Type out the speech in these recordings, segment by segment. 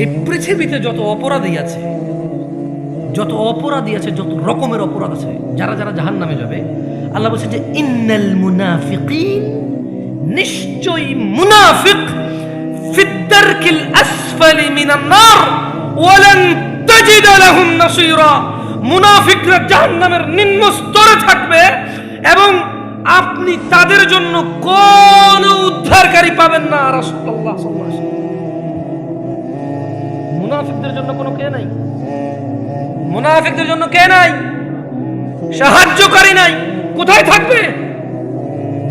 এই পৃথিবীতে যত অপরাধী আছে, যত অপরাধী আছে, যত রকমের অপরাধ আছে, যারা যারা জাহান নামে যাবে, আল্লাহ বলছে যে, ইন্নাল মুনাফিকিন নিশ্চয়ই মুনাফিক ফিদ্দারকিল আসফালি মিনান নার, ওয়ালান তাজিদ লাহুম নাসীরা। মুনাফিকরা জাহান্নামের নিম্ন স্তরে থাকবে এবং আপনি তাদের জন্য কোন উদ্ধারকারী পাবেন না। রাসূলুল্লাহ সাল্লাল্লাহু আলাইহি মুনাফিকদের জন্য কোনো কে নাই? মুনাফিকদের জন্য কে নাই? সাহায্যকারী নাই। কোথায় থাকবে?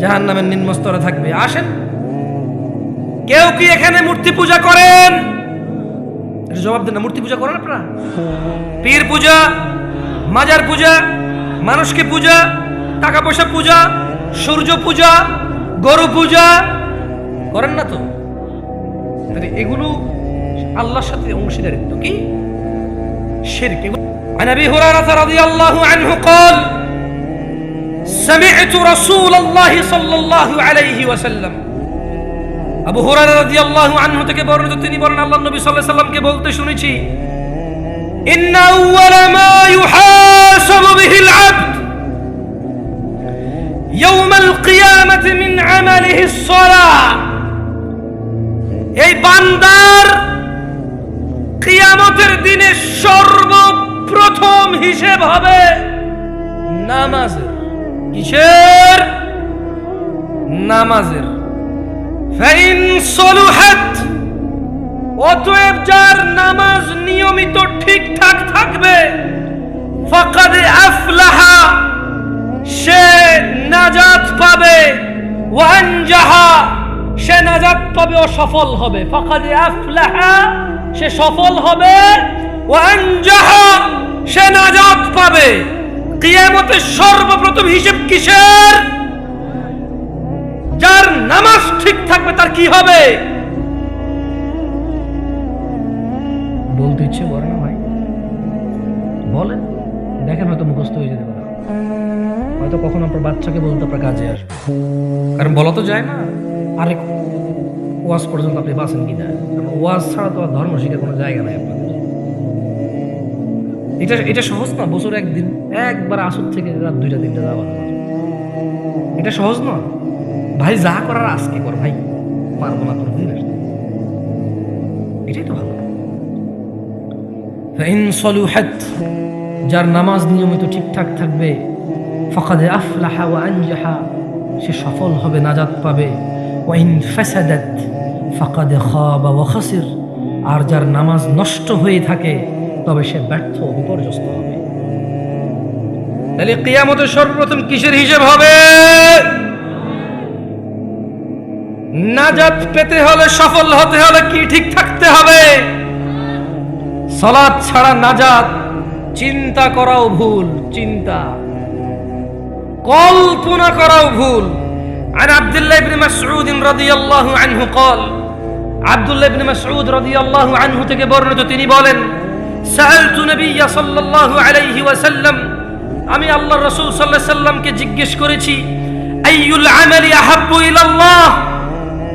জাহান নামের নিম্ন স্তরে থাকবে। আসেন। কেউ কি এখানে মূর্তি পূজা করেন? জবাব দেন না মূর্তি পূজা করেন আপনারা পীর পূজা মাজার পূজা মানুষকে পূজা টাকা পয়সা পূজা সূর্য পূজা গরু পূজা। করেন না তো? এগুলো আল্লাহর সাথে অংশীদারিত্ব কি শিরক এগুলো عن ابي هريره رضي الله عنه قال سمعت رسول الله صلى الله عليه وسلم আবু হুরায়রা রাদিয়াল্লাহু আনহু থেকে বর্ণিত তিনি বলেন আল্লাহ নবী সাল্লাল্লাহু আলাইহি সাল্লামকে বলতে শুনেছি ইন্না আউয়ালা মা ইউহাসাবু বিহিল আবদ يوم القيامة من عمله الصلاة এই বান্দার কিয়ামতের দিনে সর্বপ্রথম হিসেব হবে নামাজের কিসের? নামাজের। ফাইন সলুহাত। অতএব যার নামাজ নিয়মিত ঠিকঠাক থাকবে, ফাকাদ আফলাহা, সে নাজাত পাবে, ওয়ানজাহা, সে নাজাত পাবে ও সফল হবে। ফাকাদ আফলাহা সে সফল হবে সে নাজাত পাবে। কিয়ামতের সর্বপ্রথম হিসেব কিসের? যার নামাজ ঠিক থাকবে তার কি হবে? বলতে ইচ্ছে করে ভাই। বলেন, দেখেন হয়তো মুখস্থ হয়ে যেতে পারে। হয়তো কখন আপনার বাচ্চাকে বলতে আপনার কাজে আসবে। কারণ বলা তো যায় না। আরেক ওয়াজ পর্যন্ত আপনি বাঁচেন কি না ওয়াজ ছাড়া তো ধর্ম শিখার কোনো জায়গা নাই আপনাদের। এটা এটা সহজ না? বছর একদিন, একবার আসর থেকে রাত দুইটা, তিনটা যাওয়া এটা সহজ না? ভাই, যা করার আজকে কর? ভাই, পারব না তোর দিন এটাই তো ভালো। যার নামাজ নিয়মিত ঠিকঠাক থাকবে, ফকাদে আফলাহা ওয়া আনজাহা, সে সফল হবে, নাজাত পাবে। ওয়াইন ফাসাদাত ফাকাদে খাবা ওয়া খাসির আর যার নামাজ নষ্ট হয়ে থাকে তবে সে ব্যর্থ ও বিপর্যস্ত হবে তাহলে কিয়ামতের সর্বপ্রথম কিসের হিসেব হবে নাজাত পেতে হলে সফল হতে হলে কি ঠিক থাকতে হবে সালাত ছাড়া নাজাত চিন্তা করাও ভুল চিন্তা কল্পনা করাও ভুল عن عبد الله بن مسعود رضي الله عنه قال আব্দুল্লাহ ইবনে মাসউদ রাদিয়াল্লাহু আনহু থেকে বর্ণিত, তিনি বলেন, সাআলতু নবিয়্যা সাল্লাল্লাহু আলাইহি ওয়াসাল্লাম। আমি আল্লাহ রাসূল সাল্লাল্লাহু সাল্লামকে জিজ্ঞেস করেছি, আইয়ুল আমালি আহাব্বু ইলাল্লাহ?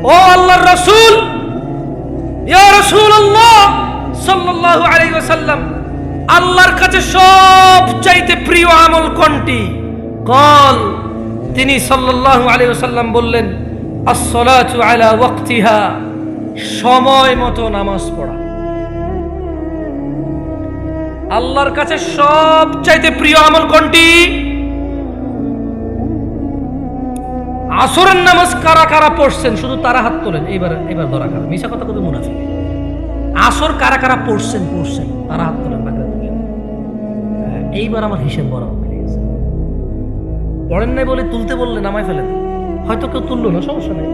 ও আল্লাহর রাসূল! ইয়া রাসূলুল্লাহ সাল্লাল্লাহু আলাইহি ওয়াসাল্লাম, আল্লাহর কাছে সব চাইতে প্রিয় আমল কোনটি? কল। তিনি সাল্লাল্লাহু আলাইহি ওয়াসাল্লাম বললেন, আসসালাতু আলা ওয়াক্তিহা। সময় মতো নামাজ পড়া। আল্লাহর কাছে সব চাইতে প্রিয় আমল কোনটি? আসরের নামাজ কারা কারা পড়ছেন? শুধু তারা হাত তোলেন। এবার এবার ধরা কারা মিশা কথা কবে মুনাফিক আসর কারা কারা পড়ছেন? পড়ছেন। তারা হাত তোলেন হ্যাঁ, এইবার আমার হিসেব বড় পড়েন নাই বলে তুলতে বললে নামাই ফেলেন। হয়তো কেউ তুললো না সমস্যা নেই।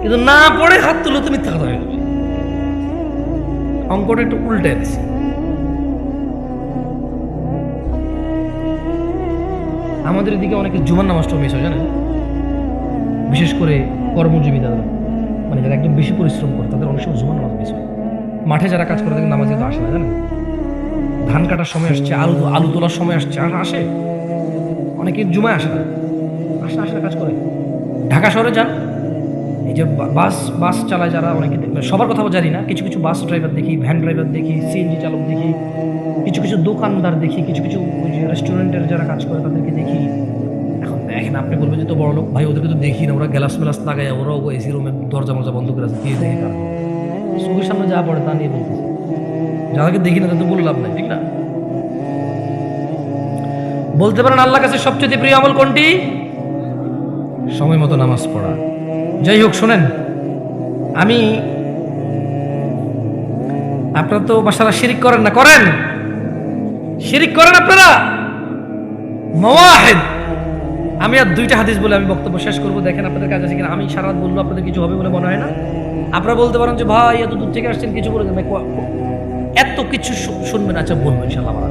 কিন্তু না পড়ে হাত তুললে তুমি মিথ্যা কথা হয়ে যাবে অঙ্কটা একটু উল্টে দিছি। আমাদের এদিকে অনেকে জুমার নামাজটাও মিস হয়, জানেন? বিশেষ করে কর্মজীবী যারা মানে যারা একদম বেশি পরিশ্রম করে, তাদের অনেক সময় জুমার নামাজ মিস হয়। মাঠে যারা কাজ করে, তাদের নামাজে তো আসে না, জানেন? ধান কাটার সময় আসছে, আলু আলু তোলার সময় আসছে, আর আসে। অনেকে জুমায় আসে না। আসে আসে কাজ করে। ঢাকা শহরে যান এই যে বাস বাস চালায় যারা অনেকে দেখবে সবার কথা জানি না। কিছু কিছু বাস ড্রাইভার দেখি ভ্যান ড্রাইভার দেখি সিএনজি চালক দেখি, কিছু কিছু দোকানদার দেখি, কিছু কিছু ওই যে রেস্টুরেন্টের যারা কাজ করে তাদেরকে দেখি। এখন দেখেন, আপনি বলবেন যে তো বড় লোক, ভাই ওদেরকে তো দেখি না, ওরা গ্লাস মেলাস লাগায়, ওরাও এসি রুমে দরজা মরজা বন্ধ করে দিয়ে দেখে সামনে যা পড়ে তা নিয়ে বলতেছে। যাদেরকে দেখি না, তাদের বলে লাভ নাই, ঠিক না? বলতে পারেন আল্লাহ কাছে সবচেয়ে প্রিয় আমল কোনটি? সময় মতো নামাজ পড়া। যাই হোক, শোনেন, আমি আপনারা তো মাসালা শিরিক করেন না, করেন। শিরিক করেন আপনারা? মওয়াহেদ। আমি আর দুইটা হাদিস বলে আমি বক্তব্য শেষ করব। দেখেন আপনাদের কাছে আছে কিনা। আমি সারা রাত বলব, আপনাদের কিছু হবে বলে মনে হয় না। আপনারা বলতে পারেন যে, ভাই, এত দূর থেকে আসছেন, কিছু বলে এত কিছু শুনবেন আচ্ছা বলব ইনশাল্লাহ আমার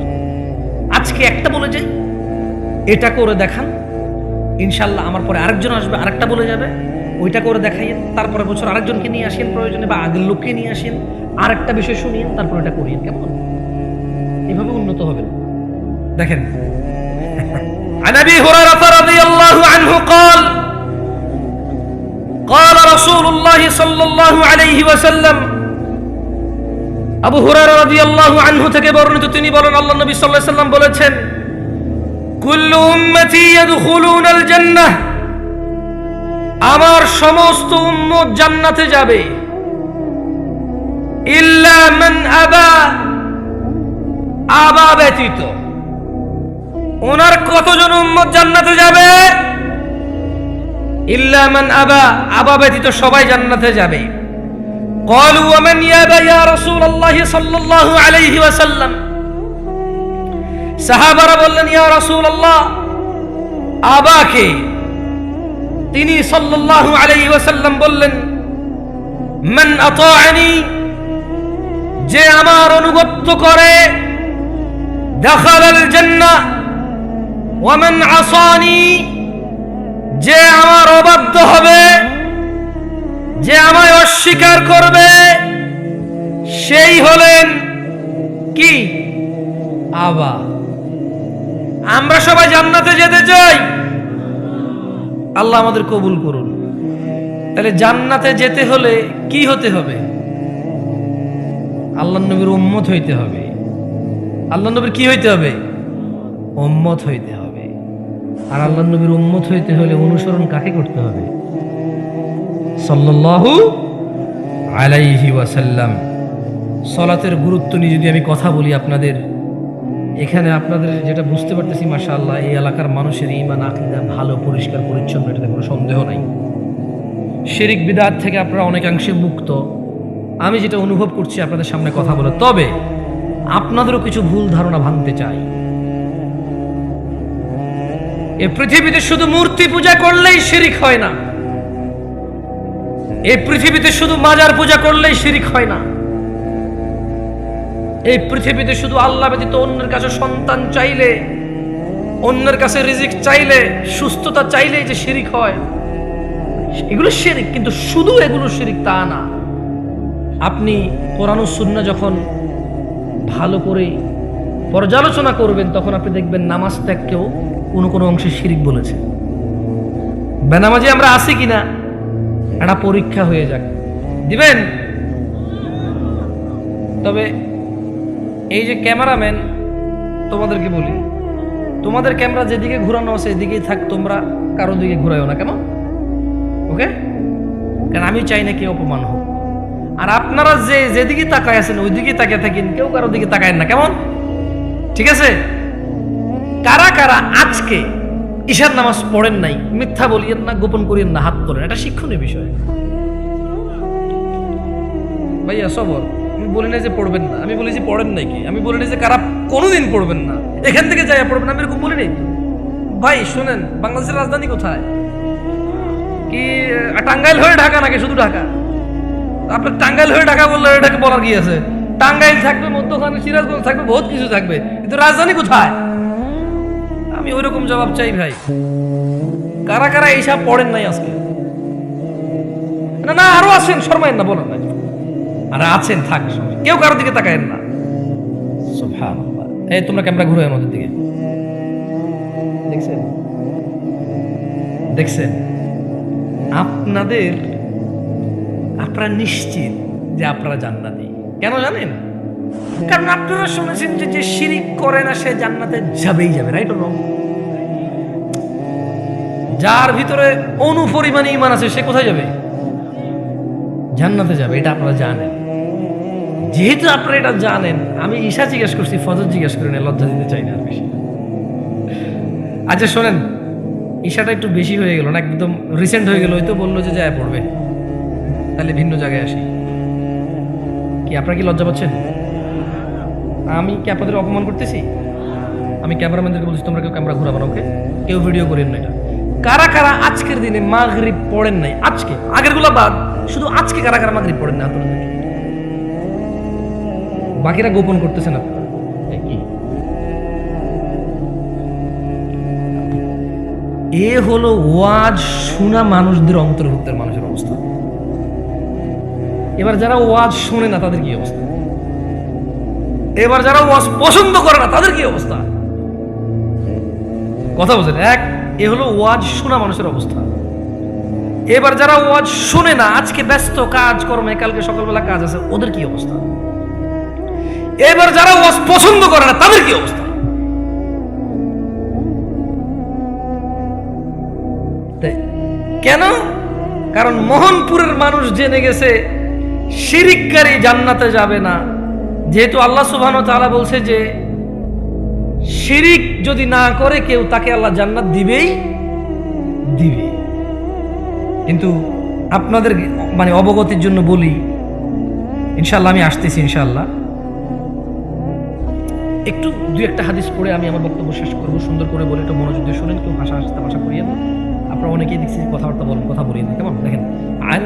আজকে একটা বলে যাই এটা করে দেখান। ইনশাল্লাহ আমার পরে আরেকজন আসবে, আরেকটা বলে যাবে। ওইটা করে দেখাইয়েন তারপরে বছর আরেকজনকে নিয়ে আসেন প্রয়োজনে বা আগের লোককে নিয়ে আসেন আরেকটা বিষয় শুনিয়েন তারপর এটা করিয়েন কেমন এভাবে উন্নত হবেন দেখেন عن ابي هريره رضي الله عنه قال قال رسول الله صلى الله عليه وسلم আবু হুরায়রা রাদিয়াল্লাহু আনহু থেকে বর্ণিত তিনি বলেন আল্লাহ নবী সাল্লাল্লাহু আলাইহি সাল্লাম বলেছেন কুল্লু উম্মতি ইয়াদখুলুনাল জান্নাহ আমার সমস্ত উম্মত জান্নাতে যাবে ইল্লা মান আবা আবা ব্যতীত ওনার কতজন উম্মত জান্নাতে যাবে ইল্লা মান আবা আবা ব্যতীত সবাই জান্নাতে যাবে قالوا ومن يابى يا رسول الله صلى الله عليه وسلم সাহাবারা বললেন ইয়া রাসূল আল্লাহ আবাকে তিনি সাল্লাল্লাহু আলাইহি ওয়াসাল্লাম বললেন, মান আতাআনি, যে আমার অনুগত্য করে, দাখালাল জান্নাহ। ওয়া মান আসানি, যে আমার অবাধ্য হবে, যে আমায় অস্বীকার করবে, সেই হলেন কি? আবা। আমরা সবাই জান্নাতে যেতে চাই। আল্লাহ আমাদের কবুল করুন। তাহলে জান্নাতে যেতে হলে কি হতে হবে? আল্লাহ নবীর উম্মত হইতে হবে। আল্লাহ নবীর কি হইতে হবে? উম্মত হইতে হবে। আর আল্লাহ নবীর উম্মত হইতে হলে অনুসরণ কাকে করতে হবে? সাল্লাল্লাহু আলাইহি ওয়াসাল্লাম। সলাতের গুরুত্ব নিয়ে যদি আমি কথা বলি আপনাদের এখানে আপনাদের যেটা বুঝতে পারতেছি, মাশাআল্লাহ, এই এলাকার মানুষের ইমান আকিদা ভালো, পরিষ্কার, পরিচ্ছন্ন, এটাতে কোনো সন্দেহ নাই। শিরিক বিদাত থেকে আপনারা অনেকাংশে মুক্ত। আমি যেটা অনুভব করছি, আপনাদের সামনে কথা বলে তবে, আপনাদেরও কিছু ভুল ধারণা ভাঙতে চাই। এ পৃথিবীতে শুধু মূর্তি পূজা করলেই শিরিক হয় না। এ পৃথিবীতে শুধু মাজার পূজা করলেই শিরিক হয় না। এই পৃথিবীতে শুধু আল্লাহ ব্যতীত অন্যের কাছে সন্তান চাইলে, অন্যের কাছে রিজিক চাইলে, সুস্থতা চাইলেই যে শিরিক হয়, এগুলো শিরিক, কিন্তু শুধু এগুলো শিরিক তা না। আপনি কোরআন শূন্য যখন ভালো করে পর্যালোচনা করবেন, তখন আপনি দেখবেন নামাজ ত্যাগকেও কোনো কোনো অংশে শিরিক বলেছে। বেনামাজি আমরা আসি কিনা একটা পরীক্ষা হয়ে যাক। দিবেন? তবে এই যে ক্যামেরাম্যান, তোমাদেরকে বলি, তোমাদের ক্যামেরা যেদিকে ঘুরানো আছে এদিকেই থাক, তোমরা কারও দিকে ঘুরাইও না, কেমন? ওকে? কারণ আমি চাই না কেউ অপমান হোক। আর আপনারা যে যেদিকে তাকায় আছেন ওই দিকে তাকিয়ে থাকেন, কেউ কারও দিকে তাকায় না, কেমন? ঠিক আছে? কারা কারা আজকে ঈশার নামাজ পড়েন নাই, মিথ্যা বলিয়েন না, গোপন করিয়েন না, হাত তোলেন, এটা শিক্ষণীয় বিষয়। ভাইয়া, সবর। আমি বলি না যে পড়বেন না। আমি বলি যে পড়েন নাই কি? আমি বলি না যে কারা কোনোদিন পড়বেন না। এখান থেকে যাইয়া পড়বেন আমি এরকম বলি নাই ভাই, শুনেন, বাংলাদেশের রাজধানী কোথায়? কি টাঙ্গাইল হয়ে ঢাকা নাকি শুধু ঢাকা? আপনার টাঙ্গাইল হয়ে ঢাকা বললে এটাকে বলার কি আছে? টাঙ্গাইল থাকবে, মধ্যখানে সিরাজগঞ্জ থাকবে, বহুত কিছু থাকবে। কিন্তু রাজধানী কোথায়? আমি ওইরকম জবাব চাই ভাই। কারা কারা এইসব পড়েন নাই আজকে? না না, আরও আছেন শর্মায়েন না, বলেন না। আর আছেন, থাক কেউ কারোর দিকে তাকায়েন না। এই, তোমরা ক্যামেরা ঘুরে আমাদের দিকে। দেখছেন? দেখছেন? আপনাদের, আপনারা নিশ্চিত যে আপনারা জান্নাতি। কেন জানেন? কারণ আপনারা শুনেছেন যে যে শিরিক করে না, সে জান্নাতে যাবেই যাবে রাইট রং যার ভিতরে অনুপরিমাণে ইমান আছে, সে কোথায় যাবে? জান্নাতে যাবে, এটা আপনারা জানেন। যেহেতু আপনারা এটা জানেন, আমি ঈশা জিজ্ঞেস করছি ফজর জিজ্ঞেস করি না লজ্জা দিতে চাই না আর বেশি। আচ্ছা শোনেন, ঈশাটা একটু বেশি হয়ে গেল না, একদম রিসেন্ট হয়ে গেল ওই তো বলল যে যায় পড়বে। তাহলে ভিন্ন জায়গায় আসি। কি আপনারা কি লজ্জা পাচ্ছেন? আমি কি আপনাদের অপমান করতেছি? আমি ক্যামেরাম্যানদেরকে বলছি, তোমরা কেউ ক্যামেরা ঘুরাবো না ওকে কেউ ভিডিও করেন না এটা কারা কারা আজকের দিনে মাগরিব পড়েন নাই? আজকে? আগেরগুলা বাদ। শুধু আজকে কারা কারা মাগরিব পড়েন না হাত তুলে দেখি। বাকিরা গোপন করতেছেন আপনারা এই কি? এ হলো ওয়াজ শোনা মানুষদের অন্তর্ভুক্তের মানুষের অবস্থা। এবার যারা ওয়াজ শোনে না তাদের কি অবস্থা? এবার যারা ওয়াজ পছন্দ করে না তাদের কি অবস্থা? কথা বলছেন? এক এ হলো ওয়াজ শোনা মানুষের অবস্থা। এবার যারা ওয়াজ শুনে না আজকে ব্যস্ত কাজ কর্মে কালকে সকালবেলা কাজ আছে ওদের কি অবস্থা? এবার যারা ওয়াজ পছন্দ করে না তাদের কি অবস্থা? কেন? কারণ মোহনপুরের মানুষ জেনে গেছে শিরিককারী জান্নাতে যাবে না। যেহেতু আল্লাহ সুবহান তাআলা বলছে যে শিরিক যদি না করে কেউ তাকে আল্লাহ জান্নাত দিবেই দিবে। কিন্তু আপনাদের মানে অবগতির জন্য বলি ইনশাল্লাহ আমি আসতেছি ইনশাল্লাহ একটু দু একটা হাদিস করে আমি আমার বক্তব্য শেষ করব, সুন্দর করে বলে একটু মনোযোগ দিয়ে শোনেন, কেউ হাসা হাসতে ভাষা করিয়ে দেন। আপনারা অনেকেই দেখছি কথাবার্তা বলেন, কথা বলিয়ে না কেমন? দেখেন, আল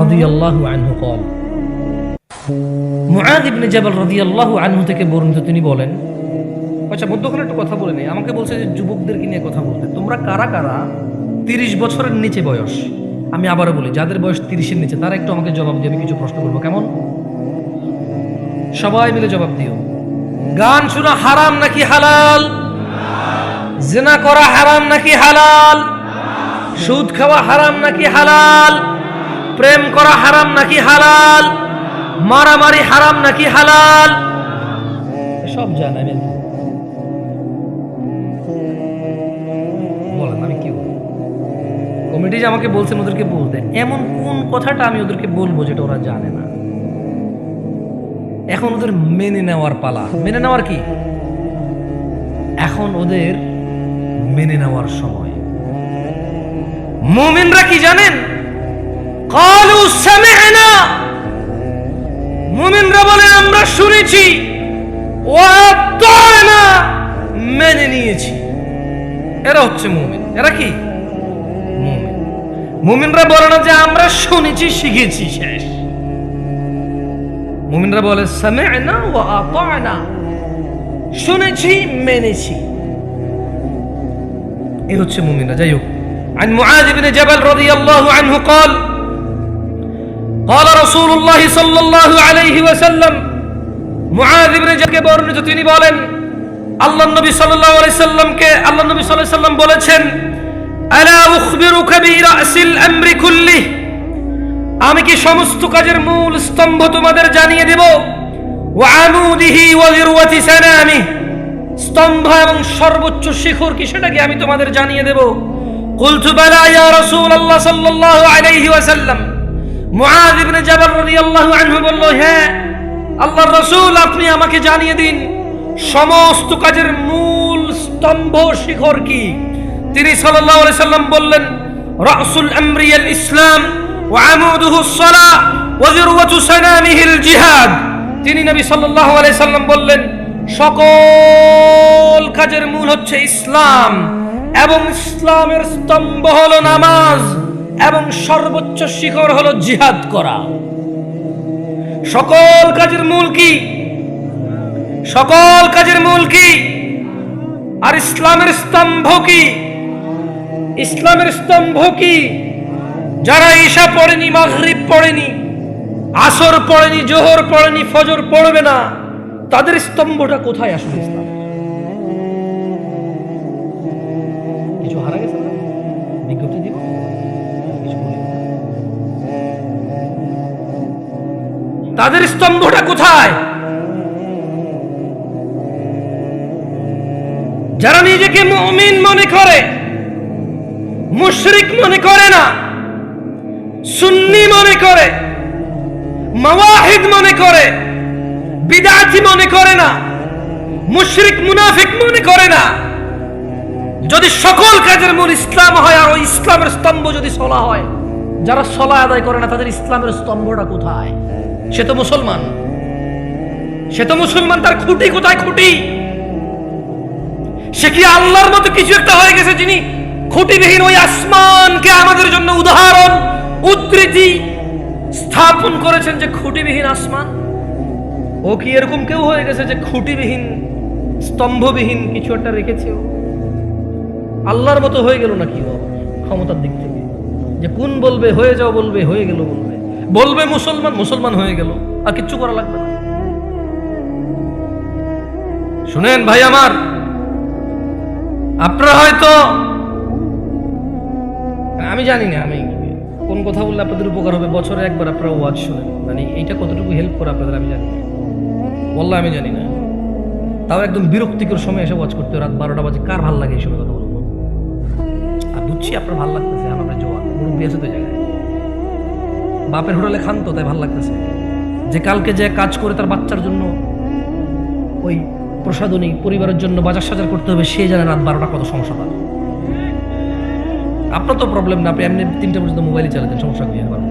রাদিয়াল্লাহু আনহু কল রাদিয়াল্লাহু আনহু থেকে বর্ণিত তিনি বলেন আচ্ছা মধ্যখানে একটু কথা বলে নেই, আমাকে বলছে যে যুবকদেরকে নিয়ে কথা বলতে, তোমরা কারা কারা? তিরিশ বছরের নিচে বয়স, আমি আবারও বলি, যাদের বয়স তিরিশের নিচে, তারা একটু আমাকে জবাব দিয়ে আমি কিছু প্রশ্ন করব, কেমন? সবাই মিলে জবাব দিও। গান শোনা, হারাম নাকি হালাল? জেনা করা হারাম নাকি হালাল? সুদ খাওয়া হারাম নাকি হালাল? প্রেম করা হারাম নাকি হালাল? মারামারি হারাম নাকি হালাল? সব জান, আমি বলেন, আমি কি কমিটি যে আমাকে বলছেন ওদেরকে বলতে এমন কোন কথাটা আমি ওদেরকে বলব যেটা ওরা জানে না? এখন ওদের মেনে নেওয়ার পালা। মেনে নেওয়ার কি? এখন ওদের মেনে নেওয়ার সময়। মুমিনরা কি জানেন? কালু সামি'না মুমিনরা বলে, আমরা শুনেছি। ওয়াতানা মেনে নিয়েছি। এরা হচ্ছে মুমিন। এরা কি? মুমিন। মুমিনরা বলে না যে, আমরা শুনেছি, শিখেছি, শেষ। মুমিনরা বলে সামি'না ওয়া আতা'না শুনেছি মেনেছি এই হচ্ছে মুমিনরা যাই হোক عن معاذ بن جبل رضي الله عنه قال قال رسول الله صلى الله عليه وسلم মুআয ইবনে জাকে বর্ণিত তিনি বলেন আল্লাহ নবী সাল্লাল্লাহু আলাইহি সাল্লামকে আল্লাহ নবী সাল্লাল্লাহু আলাইহি সাল্লাম বলেছেন আলা উখবিরুকা বিরাসিল আমরি কুল্লি আমি কি সমস্ত কাজের মূল স্তম্ভ তোমাদের জানিয়ে দেব? আমি স্তম্ভ এবং সর্বোচ্চ শিখর কি সেটা কি আমি তোমাদের জানিয়ে দেব? কুলতু বালা রসুল রাসূলুল্লাহ সাল্লাল্লাহু আলাইহি ওয়াসাল্লাম। মুআয ইবনে জাবল রাদিয়াল্লাহু আনহু বলল হ্যাঁ আল্লাহর রাসূল, আপনি আমাকে জানিয়ে দিন, সমস্ত কাজের মূল স্তম্ভ শিখর কি? তিনি সাল্লাল্লাহু আলাইহি সাল্লাম বললেন, রাসুল আমরিয়াল ইসলাম সালাহ ওয়া যিরওয়াতু সানামিহিল জিহাদ। তিনি নবী আলাইহি সাল্লাম বললেন, সকল কাজের মূল হচ্ছে ইসলাম এবং ইসলামের স্তম্ভ হলো নামাজ এবং সর্বোচ্চ শিখর হলো জিহাদ করা। সকল কাজের মূল কি? সকল কাজের মূল কি? আর ইসলামের স্তম্ভ কি? ইসলামের স্তম্ভ কি? যারা ঈশা পড়েনি মাঘরিব পড়েনি, আসর পড়েনি, জোহর পড়েনি, ফজর পড়বে না, তাদের স্তম্ভটা কোথায় আসবে তাদের স্তম্ভটা কোথায়? যারা নিজেকে মুমিন মনে করে, মুশরিক মনে করে না সুন্নি মনে করে, মাওয়াহিদ মনে করে, বিদাতি মনে করে না, মুশরিক মুনাফিক মনে করে না। যদি সকল কাজের মূল ইসলাম হয় আর ওই ইসলামের স্তম্ভ যদি সলা হয়, যারা সলা আদায় করে না, তাদের ইসলামের স্তম্ভটা কোথায়? সে তো মুসলমান। সে তো মুসলমান, তার খুঁটি কোথায় খুঁটি? সে কি আল্লাহর মতো কিছু একটা হয়ে গেছে যিনি খুঁটিবিহীন ওই আসমানকে আমাদের জন্য উদাহরণ? উদ্ধৃতি স্থাপন করেছেন যে খুঁটিবিহীন আসমান। ও কি এরকম কেউ হয়ে গেছে যে খুঁটিবিহীন, স্তম্ভবিহীন কিছু একটা রেখেছে আল্লাহর মতো হয়ে গেল নাকি ও ক্ষমতার দিক থেকে? যে কোন বলবে, হয়ে যাও বলবে, হয়ে গেল বলবে। বলবে মুসলমান মুসলমান হয়ে গেল, আর কিচ্ছু করা লাগবে না। শুনেন ভাই আমার, আপনারা হয়তো, আমি জানি না আমি কোন কথা বললে আপনাদের উপকার হবে? বছরে একবার আপনারা ওয়াজ শুনেন। মানে এইটা কতটুকু হেল্প করে আপনাদের আমি জানি না। বললাম আমি জানি না। তাও একদম বিরক্তিকর সময় এসে ওয়াজ করতে রাত বারোটা বাজে। কার ভালো লাগে এই সময় কথা বলব? আর বুঝছি আপনার ভালো লাগতেছে, আমরা জোয়ান। মুরব্বী আছে তো জায়গায়। বাপের হোটেলে খান তো, তাই ভালো লাগতেছে। যে কালকে যে কাজ করে তার বাচ্চার জন্য ওই প্রসাদনী পরিবারের জন্য বাজার সাজার করতে হবে, সে জানে রাত বারোটা কত সমস্যা তার। আপনার তো প্রবলেম না, আপনি এমনি তিনটা পর্যন্ত মোবাইলই চালাতেন, সমস্যা কি? আর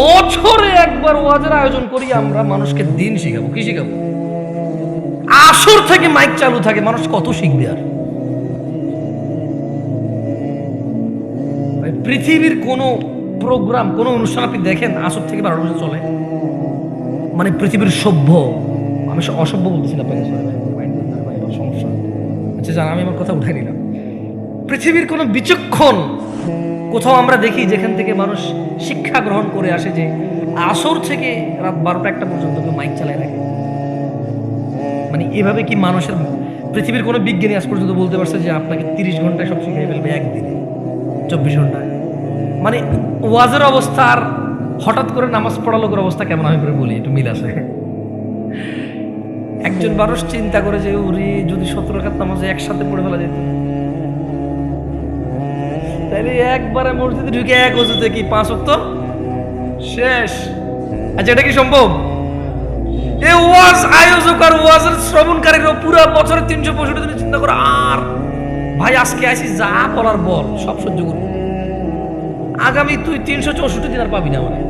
বছরে একবার ওয়াজের আয়োজন করি, আমরা মানুষকে দিন শিখাবো। কি শিখাবো? আসর থেকে মাইক চালু থাকে, মানুষ কত শিখবে আর? পৃথিবীর কোনো প্রোগ্রাম কোনো অনুষ্ঠান আপনি দেখেন, আসর থেকে বারোটা পর্যন্ত চলে? মানে পৃথিবীর সভ্য। আমি অসভ্য বলতেছি না আপনাকে আচ্ছা জান, আমি আমার কথা উঠাই নিলাম। পৃথিবীর কোনো বিচক্ষণ কোথাও আমরা দেখি যেখান থেকে মানুষ শিক্ষা গ্রহণ করে আসে যে আসর থেকে রাত বারোটা একটা পর্যন্ত কেউ মাইক চালায় রাখে। মানে এভাবে কি মানুষের পৃথিবীর কোনো বিজ্ঞানী আজ পর্যন্ত বলতে পারছে যে আপনাকে তিরিশ ঘন্টায় সব শিখিয়ে ফেলবে একদিনে, চব্বিশ ঘন্টায়? মানে ওয়াজের অবস্থা আর হঠাৎ করে নামাজ পড়া লোকের অবস্থা কেমন? আমি বলি, একটু মিল আছে। একজন মানুষ চিন্তা করে যে, উরি, যদি সতেরো রাখাত নামাজে একসাথে পড়ে ফেলা যেত। তাইলে একবারে মসজিদে ঢুকে এক ওজুতে কি পাঁচ অক্ত শেষ। আচ্ছা এটা কি সম্ভব? এ ওয়াজ আয়োজক আর ওয়াজের শ্রবণকারীরা পুরো বছরের তিনশো পঁয়ষট্টি দিন চিন্তা করে, আর ভাই, আজকে আসি যা বলার বল, সব সহ্য করব। আগামী তুই তিনশো চৌষট্টি দিন আর পাবি না মানে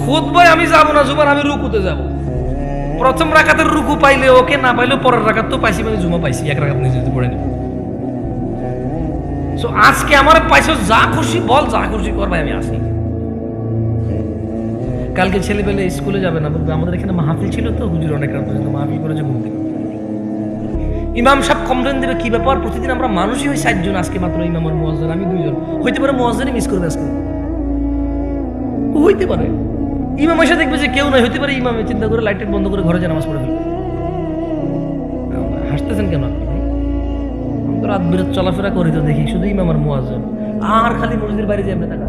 খুদ ভাই আমি যাব না, জুমার আমি রুকুতে যাব। প্রথম রাকাতের রুকু পাইলে ওকে, না পাইলেও পরের রাকাত তো পাইছি মানে জুমা পাইছি, এক রাকাত নিজে পড়ে নিব সো আজকে আমার পাইছো, যা খুশি বল, যা খুশি কর ভাই, আমি আসি। কালকে ছেলেবেলে স্কুলে যাবে না, বলবে আমাদের এখানে মাহফিল ছিল তো, হুজুর অনেক রাত পর্যন্ত মাহফিল করেছে, ঘুম থেকে। ইমাম সাহেব কমপ্লেন দেবে, কি ব্যাপার? প্রতিদিন আমরা মানুষই হই ষাটজন আজকে মাত্র ইমাম আর আমি দুইজন। হইতে পারে মোয়াজ্জেনই মিস করবে আজকে। হইতে পারে। ইমাম এসে দেখবে যে কেউ নয় হতে পারে ইমামে চিন্তা করে লাইট বন্ধ করে ঘরে যে পড়ে ফেলবে। হাসতেছেন কেন আপনি তো রাত বিরাত চলাফেরা করি তো দেখি, শুধু ইমাম আর আর খালি মসজিদের বাইরে যাবে আমরা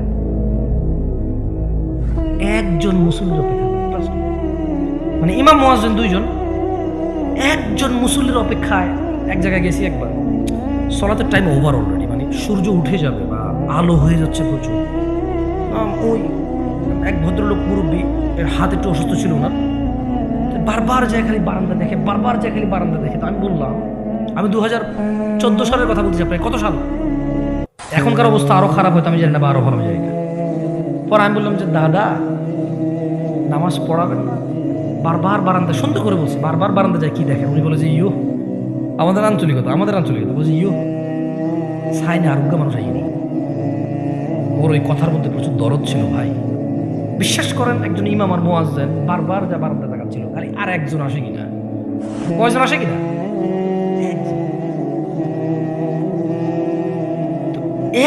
একজন মুসল্লির অপেক্ষা। মানে ইমাম, মোয়াজ্জেন দুইজন, একজন মুসল্লির অপেক্ষায় এক জায়গায় গেছি একবার। সলাতের টাইম ওভার অলরেডি মানে সূর্য উঠে যাবে বা আলো হয়ে যাচ্ছে প্রচুর। ওই এক ভদ্রলোক মুরব্বী, এর হাত একটু অসুস্থ ছিল না বারবার যায় খালি বারান্দা দেখে, বারবার যায় খালি বারান্দা দেখে, তো আমি বললাম, আমি দু হাজার চোদ্দ সালের কথা বলতেছি আপনাকে, কত সাল? এখনকার অবস্থা আরও খারাপ হয়তো, আমি জানি না, বা আরও ভালো জায়গা পর আমি বললাম যে, দাদা, নামাজ পড়াবেন না। বারবার বারান্দা সুন্দর করে বলছি, বারবার বারান্দা যায়, কি দেখেন উনি বলে যে, ইয়ো, আমাদের আঞ্চলিকতা আমাদের আঞ্চলিকতা। বলছে, ইয়ো, সাইনে আরোগ্য মানুষ আইনি ওর ওই কথার মধ্যে প্রচুর দরদ ছিল, ভাই। বিশ্বাস করেন, একজন ইমাম আর মোয়াজ্জেন বারবার যা বারান্দা তাকাচ্ছিল, খালি আর একজন আসে কিনা? কয়জন আসে কিনা? একজন।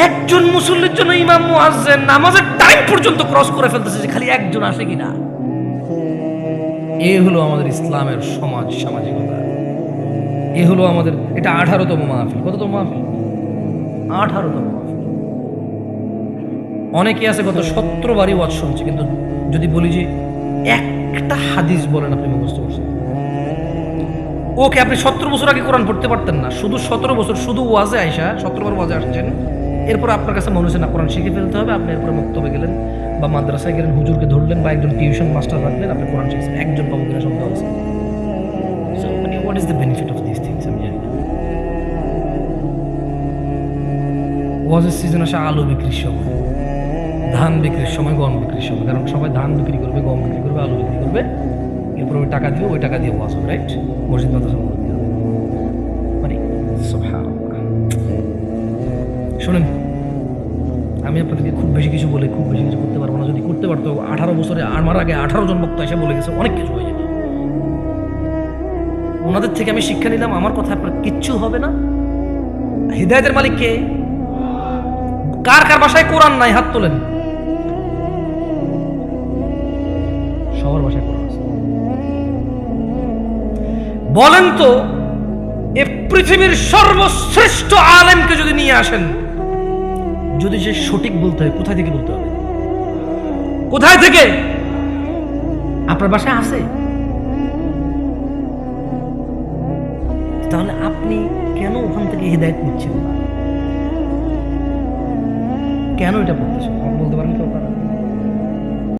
একজন মুসল্লির জন্য ইমাম, মুয়াজ্জেন নামাজের টাইম পর্যন্ত ক্রস করে ফেলতেছে যে খালি একজন আসে কিনা? এ হলো আমাদের ইসলামের সমাজ, সামাজিকতা। এ হলো আমাদের, এটা আঠারোতম মাহফিল। কততম মাহফিল? আঠারোতম মাহফিল। অনেকে আছে গত সতেরো বারই ওয়াজ শুনছে, কিন্তু যদি বলি যে একটা হাদিস বলেন আপনি মুখস্থ করছেন। ওকে আপনি সতেরো বছর আগে কোরআন পড়তে পারতেন না, শুধু সতেরো বছর, শুধু ওয়াজে আইসা সতেরো বার ওয়াজে আসছেন। এরপর আপনার কাছে মনে হচ্ছে, না, কোরআন শিখে ফেলতে হবে। আপনি এরপরে মক্তবে গেলেন বা মাদ্রাসায় গেলেন, হুজুরকে ধরলেন বা একজন টিউশন মাস্টার রাখলেন, আপনি কোরআন শিখছেন। একজন পাবো কিনা সন্দেহ আছে। What is the benefit of this things ওয়াজের সিজন আসে আলু বিক্রির সময় ধান বিক্রির সময় গম বিক্রির সময়। কারণ সবাই ধান বিক্রি করবে, গম বিক্রি করবে, আলু বিক্রি করবে। এরপর ওই টাকা দিবে ওই টাকা দিয়ে ওয়াজ হবে রাইট মসজিদ, মাদ্রাসা মানে শোনেন, আমি আপনাদেরকে খুব বেশি কিছু বলে, খুব বেশি কিছু করতে পারব না। যদি করতে পারতো, আঠারো বছরে আমার আগে আঠারো জন বক্তা এসে বলে গেছে, অনেক কিছু হয়ে যেত। ওনাদের থেকে আমি শিক্ষা নিলাম, আমার কথা আপনার কিচ্ছু হবে না। হৃদায়তের মালিক কে? কার কার বাসায় কোরআন নাই, হাত তোলেন। সবার বাসায় কোরআন আছে বলেন তো, এ পৃথিবীর সর্বশ্রেষ্ঠ আলেমকে যদি নিয়ে আসেন, যদি সে সঠিক বলতে হয়, কোথায় থেকে বলতে হবে? কোথায় থেকে? আপনার বাসায় আছে? তাহলে আপনি কেন ওখান থেকে হৃদায়ত নিচ্ছেন? কেন এটা আমাকে বলতে পারেন কেউ আপনারা?